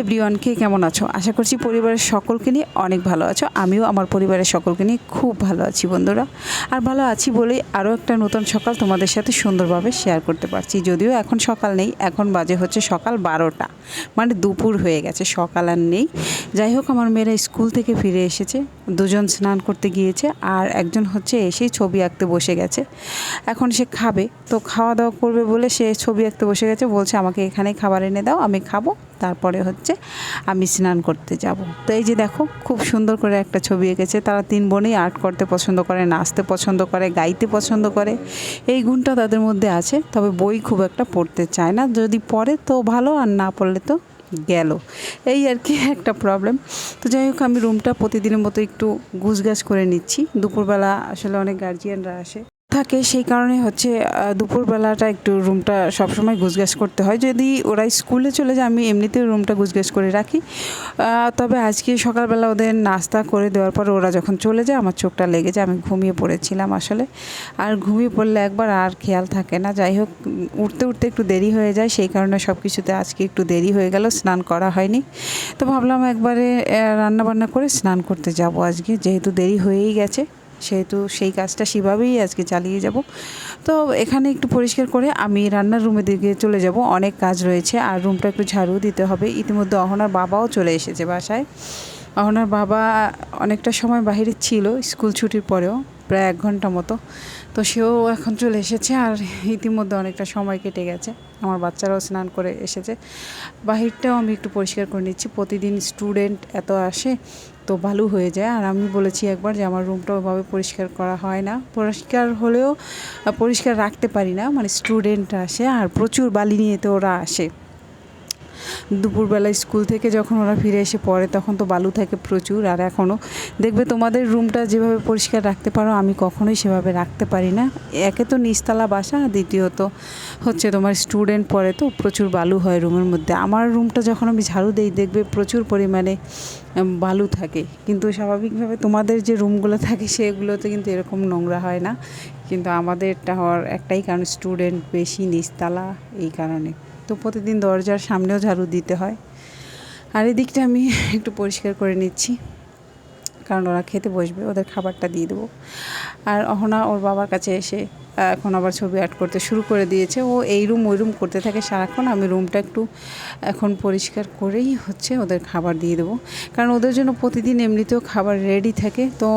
এভরিওয়ানকে কেমন আছো? আশা করছি পরিবারের সকলকে নিয়ে অনেক ভালো আছো। আমিও আমার পরিবারের সকলকে নিয়ে খুব ভালো আছি বন্ধুরা। আর ভালো আছি বলেই আরও একটা নতুন সকাল তোমাদের সাথে সুন্দরভাবে শেয়ার করতে পারছি। যদিও এখন সকাল নেই, এখন বাজে হচ্ছে সকাল বারোটা। মানে দুপুর হয়ে গেছে, সকাল আর নেই। যাই হোক, আমার মেয়েরা স্কুল থেকে ফিরে এসেছে। দুজন স্নান করতে গিয়েছে আর একজন হচ্ছে এসেই ছবি আঁকতে বসে গেছে। এখন সে খাবে। তো খাওয়া দাওয়া করবে বলে সে ছবি আঁকতে বসে গেছে। বলছে, আমাকে এখানে খাবার এনে দাও, আমি খাব। তারপরে হচ্ছে আমি স্নান করতে যাব। তো এই যে দেখো, খুব সুন্দর করে একটা ছবি এঁকেছে। তারা তিন বোনেই আর্ট করতে পছন্দ করে, নাচতে পছন্দ করে, গাইতে পছন্দ করে। এই গুণটা তাদের মধ্যে আছে। তবে বই খুব একটা পড়তে চায় না। যদি পড়ে তো ভালো, আর না পড়লে তো গেল। এই আর কি একটা প্রবলেম তো যাই হোক, আমি রুমটা প্রতিদিনের মতো একটু গুছগাছ করে নিচ্ছি। দুপুরবেলা আসলে অনেক গার্জিয়ানরা আসে। থাকে, সেই কারণে হচ্ছে দুপুরবেলাটা একটু রুমটা সবসময় গুছগাছ করতে হয়। যদি ওরা স্কুলে চলে যায়, আমি এমনিতেও রুমটা গুছগাছ করে রাখি। তবে আজকে সকালবেলা ওদের নাস্তা করে দেওয়ার পর ওরা যখন চলে যায়, আমার চোখটা লেগে যায়, আমি ঘুমিয়ে পড়েছিলাম আসলে। আর ঘুমিয়ে পড়লে একবার আর খেয়াল থাকে না। যাই হোক উঠতে উঠতে একটু দেরি হয়ে যায়, সেই কারণে সব কিছুতে আজকে একটু দেরি হয়ে গেল, স্নান করা হয়নি। তো ভাবলাম একবারে রান্না বান্না করে স্নান করতে যাব আজকে, যেহেতু দেরি হয়েই গেছে। সেহেতু সেই কাজটা সেভাবেই আজকে চালিয়ে যাব। তো এখানে একটু পরিষ্কার করে আমি রান্নার রুমের দিকে চলে যাব। অনেক কাজ রয়েছে। আর রুমটা একটু ঝাড়ু দিতে হবে। ইতিমধ্যে অহনার বাবাও চলে এসেছে বাসায়। অহনার বাবা অনেকটা সময় বাইরে ছিল, স্কুল ছুটির পরেও, প্রায় এক ঘণ্টা মতো। তো সেও এখন চলে এসেছে আর ইতিমধ্যে অনেকটা সময় কেটে গেছে। আমার বাচ্চারাও স্নান করে এসেছে। বাহিরটাও আমি একটু পরিষ্কার করে নিচ্ছি। প্রতিদিন স্টুডেন্ট এত আসে তো ভালো হয়ে যায়। আর আমি বলেছি একবার যে আমার রুমটা ওভাবে পরিষ্কার করা হয় না। পরিষ্কার হলেও, পরিষ্কার রাখতে পারি না। মানে স্টুডেন্ট আসে আর প্রচুর বালি নিয়ে তো ওরা আসে। দুপুরবেলা স্কুল থেকে যখন ওরা ফিরে এসে পড়ে, তখন তো বালু থাকে প্রচুর আর এখনও দেখবে তোমাদের রুমটা যেভাবে পরিষ্কার রাখতে পারো, আমি কখনোই সেভাবে রাখতে পারি না। একে তো নিচতলা বাসা দ্বিতীয়ত হচ্ছে তোমার স্টুডেন্ট পড়ে তো প্রচুর বালু হয় রুমের মধ্যে। আমার রুমটা যখন আমি ঝাড়ু দিই, দেখবে প্রচুর পরিমাণে বালু থাকে। কিন্তু স্বাভাবিকভাবে তোমাদের যে রুমগুলো থাকে, সেগুলোতে কিন্তু এরকম নোংরা হয় না। কিন্তু আমাদেরটা হওয়ার একটাই কারণ, স্টুডেন্ট বেশি নিচতলা, এই কারণে। তো প্রতিদিন দরজার সামনেও ঝাড়ু দিতে হয়। আর এদিকটা আমি একটু পরিষ্কার করে নিচ্ছি। কারণ ওরা খেতে বসবে, ওদের খাবারটা দিয়ে দেবো। আর অহনা ওর বাবার কাছে এসে এখন আবার ছবি আর্ট করতে শুরু করে দিয়েছে। ও এই রুম ওই রুম করতে থাকে সারাক্ষণ। আমি রুমটা একটু এখন পরিষ্কার করেই হচ্ছে ওদের খাবার দিয়ে দেবো। কারণ ওদের জন্য প্রতিদিন এমনিতেও খাবার রেডি থাকে। তো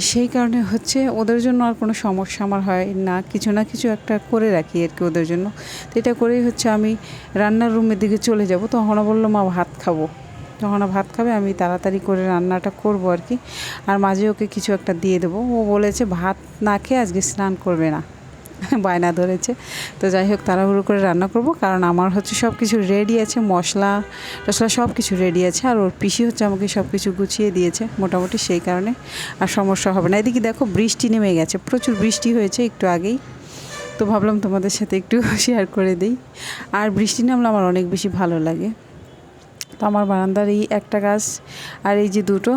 সেই কারণে হচ্ছে ওদের জন্য আর কোনো সমস্যা আমার হয় না। কিছু না কিছু একটা করে রাখি আর কি ওদের জন্য। তো এটা করেই হচ্ছে আমি রান্নার রুমের দিকে চলে যাব। তখন বলল, মা, ভাত খাব। যখন ভাত খাবে, আমি তাড়াতাড়ি করে রান্নাটা করব আর কি। আর মাঝে ওকে কিছু একটা দিয়ে দেবো। ও বলেছে, ভাত না খেয়ে আজকে স্নান করবে না। বায়না ধরেছে। তো যাই হোক, তাড়াহুড়ো করে রান্না করব, কারণ আমার হচ্ছে সব কিছু রেডি আছে, মশলা টশলা সব কিছু রেডি আছে, আর ওর পিসি হচ্ছে আমাকে সব কিছু গুছিয়ে দিয়েছে, মোটামুটি সেই কারণে, আর সমস্যা হবে না। এদিকে দেখো, বৃষ্টি নেমে গেছে, প্রচুর বৃষ্টি হয়েছে একটু আগেই। তো ভাবলাম তোমাদের সাথে একটু শেয়ার করে দিই। আর বৃষ্টি নামলে আমার অনেক বেশি ভালো লাগে। তো আমার বারান্দার এই একটা গাছ আর এই যে দুটো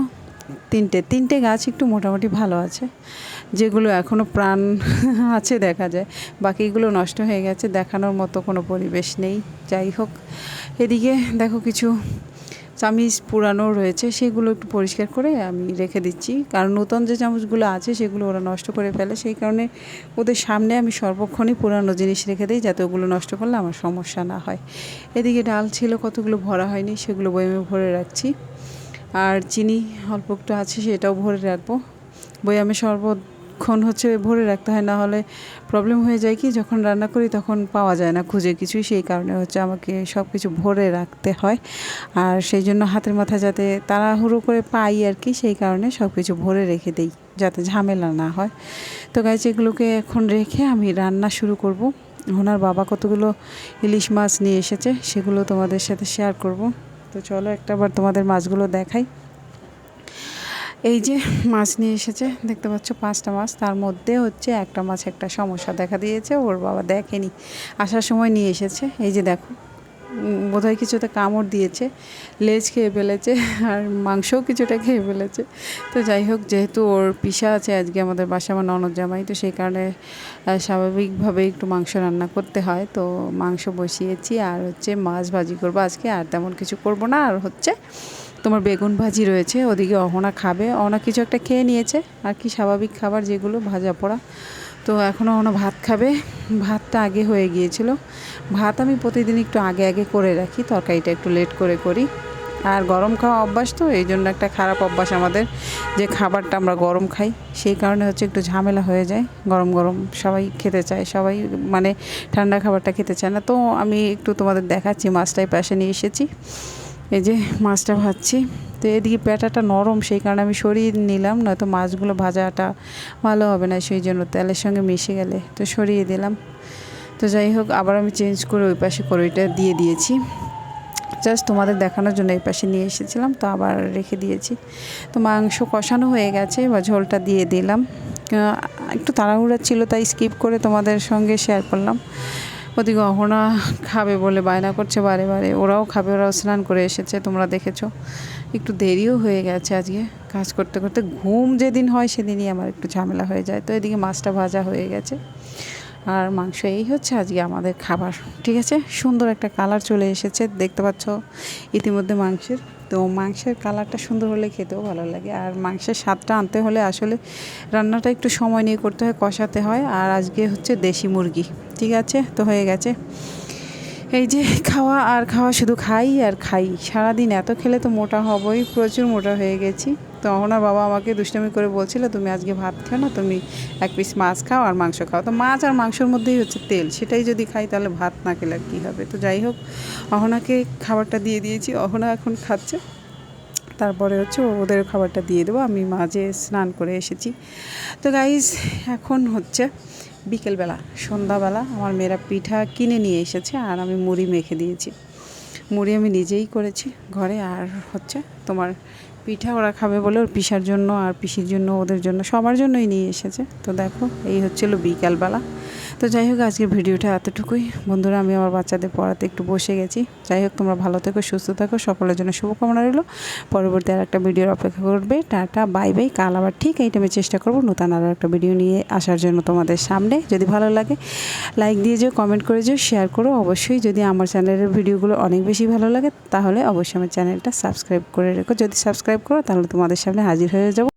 তিনটে তিনটে গাছ একটু মোটামুটি ভালো আছে। যেগুলো এখনও প্রাণ আছে দেখা যায়। বাকিগুলো নষ্ট হয়ে গেছে, দেখানোর মতো কোনো পরিবেশ নেই। যাই হোক, এদিকে দেখো কিছু চামিচ পুরানো রয়েছে, সেগুলো একটু পরিষ্কার করে আমি রেখে দিচ্ছি। কারণ নতুন যে চামচগুলো আছে, সেগুলো ওরা নষ্ট করে ফেলে। সেই কারণে ওদের সামনে আমি সর্বক্ষণই পুরানো জিনিস রেখে দিই, যাতে ওগুলো নষ্ট করলে আমার সমস্যা না হয়। এদিকে ডাল ছিল, কতগুলো ভরা হয়নি, সেগুলো বয়ামে ভরে রাখছি। আর চিনি অল্প একটু আছে, সেটাও ভরে রাখব। বয়ামে সর্বক্ষণ হচ্ছে ভরে রাখতে হয় না হলে প্রবলেম হয়ে যায় কি, যখন রান্না করি তখন পাওয়া যায় না খুঁজে কিছুই, সেই কারণে হচ্ছে আমাকে সব কিছু ভরে রাখতে হয়। আর সেই জন্য হাতের মাথা যাতে তাড়াহুড়ো করে পাই আর কি, সেই কারণে সব কিছু ভরে রেখে দেই, যাতে ঝামেলা না হয়। তো গাছ এগুলোকে এখন রেখে আমি রান্না শুরু করব। ওনার বাবা কতগুলো ইলিশ মাছ নিয়ে এসেছে, সেগুলো তোমাদের সাথে শেয়ার করব। তো চলো একটাবার তোমাদের মাছগুলো দেখাই। এই যে মাছ নিয়ে এসেছে, দেখতে পাচ্ছ পাঁচটা মাছ, তার মধ্যে হচ্ছে একটা মাছ একটা সমস্যা দেখা দিয়েছে, ওর বাবা দেখেনি। আসার সময় নিয়ে এসেছে, এই যে দেখো। বোধহয় কিছুতে কামড় দিয়েছে, লেজ খেয়ে ফেলেছে আর মাংসও কিছুটা খেয়ে ফেলেছে। তো যাই হোক, যেহেতু ওর পিসা আছে আজকে আমাদের বাসা আমার ননদ জামাই, তো সেই কারণে স্বাভাবিকভাবে একটু মাংস রান্না করতে হয়। তো মাংস বসিয়েছি আর হচ্ছে মাছ ভাজি করব আজকে, আর তেমন কিছু করব না। আর হচ্ছে তোমার বেগুন ভাজি রয়েছে, ওদিকে অহনা খাবে। অহনা কিছু একটা খেয়ে নিয়েছে। আর কি স্বাভাবিক খাবার যেগুলো, ভাজা পোড়া। তো এখনও অহনা ভাত খাবে। ভাতটা আগে হয়ে গিয়েছিল। ভাত আমি প্রতিদিন একটু আগে আগে করে রাখি, তরকারিটা একটু লেট করে করি। আর গরম খাওয়া অভ্যাস তো, এই জন্য একটা খারাপ অভ্যাস আমাদের যে খাবারটা আমরা গরম খাই। সেই কারণে হচ্ছে একটু ঝামেলা হয়ে যায়, গরম গরম সবাই খেতে চায়, সবাই মানে ঠান্ডা খাবারটা খেতে চায় না। তো আমি একটু তোমাদের দেখাচ্ছি, মাছটাই পাশে নিয়ে এসেছি। এই যে মাছটা ভাজছি। তো এদিকে পেটাটা নরম, সেই কারণে আমি সরিয়ে নিলাম, নয়তো মাছগুলো ভাজাটা ভালো হবে না, সেই জন্য তেলের সঙ্গে মিশে গেলে। তো সরিয়ে দিলাম। তো যাই হোক, আবার আমি চেঞ্জ করে ওই পাশে কড়াইটা দিয়ে দিয়েছি। জাস্ট তোমাদের দেখানোর জন্য এই পাশে নিয়ে এসেছিলাম, তো আবার রেখে দিয়েছি। তো মাংস কষানো হয়ে গেছে বা ঝোলটা দিয়ে দিলাম। একটু তাড়াহুড়া ছিল, তাই স্কিপ করে তোমাদের সঙ্গে শেয়ার করলাম। ওদিকে অহনা খাবে বলে বায়না করছে বারে বারে। ওরাও খাবে, ওরাও স্নান করে এসেছে, তোমরা দেখেছ। একটু দেরিও হয়ে গেছে আজকে কাজ করতে করতে। ঘুম যেদিন হয় সেদিনই আমার একটু ঝামেলা হয়ে যায়। তো এদিকে মাছটা ভাজা হয়ে গেছে। আর মাংস এই হচ্ছে আজকে আমাদের খাবার, ঠিক আছে? সুন্দর একটা কালার চলে এসেছে, দেখতে পাচ্ছ ইতিমধ্যে মাংসের। তো মাংসের কালারটা সুন্দর হলে খেতেও ভালো লাগে। আর মাংসের স্বাদটা আনতে হলে আসলে রান্নাটা একটু সময় নিয়ে করতে হয়, কষাতে হয়। আর আজকে হচ্ছে দেশি মুরগি। ঠিক আছে? তো হয়ে গেছে। এই যে খাওয়া, আর খাওয়া শুধু খাই আর খাই। সারাদিন এত খেলে তো মোটা হবই, প্রচুর মোটা হয়ে গেছি। তো ওনার বাবা আমাকে দুষ্টামি করে বলছিল, তুমি আজকে ভাত খাও না, তুমি এক পিস মাছ খাও আর মাংস খাও। তো মাছ আর মাংসর মধ্যেই হচ্ছে তেল, সেটাই যদি খাই তাহলে ভাত না খেলে কী হবে। তো যাই হোক, অহনাকে খাবারটা দিয়ে দিয়েছি, অহনা এখন খাচ্ছে। তারপরে হচ্ছে ওদের খাবারটা দিয়ে দেবো। আমি মাঝে স্নান করে এসেছি। তো গাইজ এখন হচ্ছে বিকেলবেলা, সন্ধ্যাবেলা আমার মেয়েরা পিঠা কিনে নিয়ে এসেছে আর আমি মুড়ি মেখে দিয়েছি। মুড়ি আমি নিজেই করেছি ঘরে আর হচ্ছে তোমার পিঠা ওরা খাবে বলে ওর পিসার জন্য আর পিসির জন্য ওদের জন্য সবার জন্যই নিয়ে এসেছে। তো দেখো, এই হচ্ছিল বিকালবেলা। তো যাই হোক, আজকের ভিডিওটা এতটুকুই। বন্ধুরা, আমি আমার বাচ্চাদের পড়াতে একটু বসে গেছি। যাই হোক, তোমরা ভালো থেকো, সুস্থ থাকো, সকলের জন্য শুভকামনা রইল। পরবর্তী আর একটা ভিডিওর অপেক্ষা করবে। Tata, bye bye. কাল আবার ঠিক এই টাইমে চেষ্টা করব নতুন আরও একটা ভিডিও নিয়ে আসার জন্য তোমাদের সামনে। যদি ভালো লাগে লাইক দিয়ে যেও কমেন্ট করে যেও শেয়ার করো। অবশ্যই যদি আমার চ্যানেলের ভিডিওগুলো অনেক বেশি ভালো লাগে, তাহলে অবশ্যই আমার চ্যানেলটা সাবস্ক্রাইব করে রেখো। যদি সাবস্ক্রাইব করো, তাহলে তোমাদের সামনে হাজির হয়ে যাব।